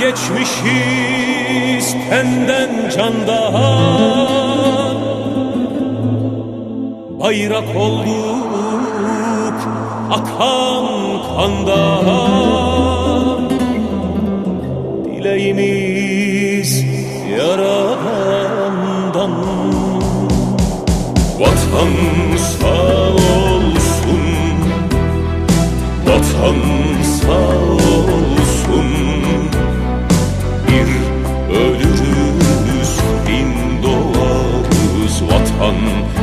Geçmişiz tenden candan Bayrak olduk akan kandan Dileğimiz yaradandan. Vatan sağ olsun. Vatan sağ olsun doğarız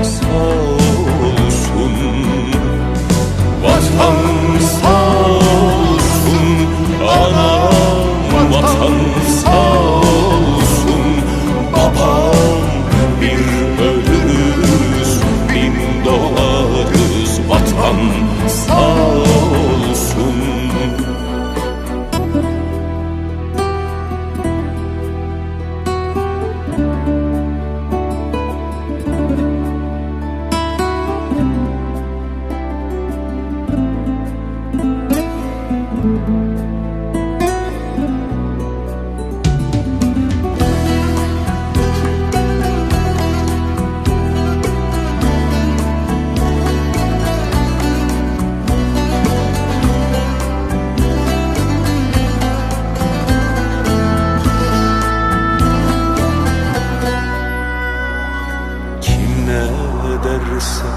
derse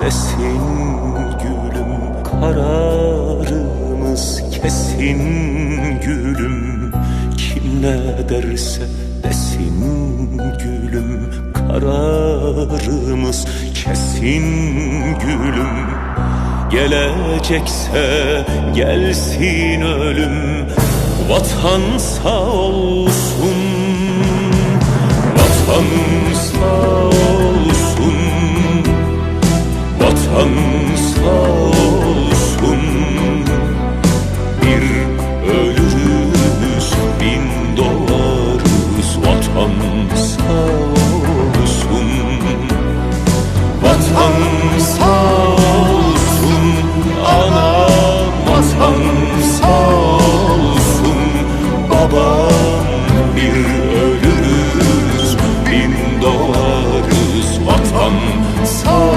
desin gülüm Kararımız kesin gülüm. Kim ne derse desin gülüm Kararımız kesin gülüm. Gelecekse gelsin ölüm Vatan sağ olsun Vatan sağ olsun vatan sağ olsun Babam bir ölürüz bin doğarız Vatan. Sağ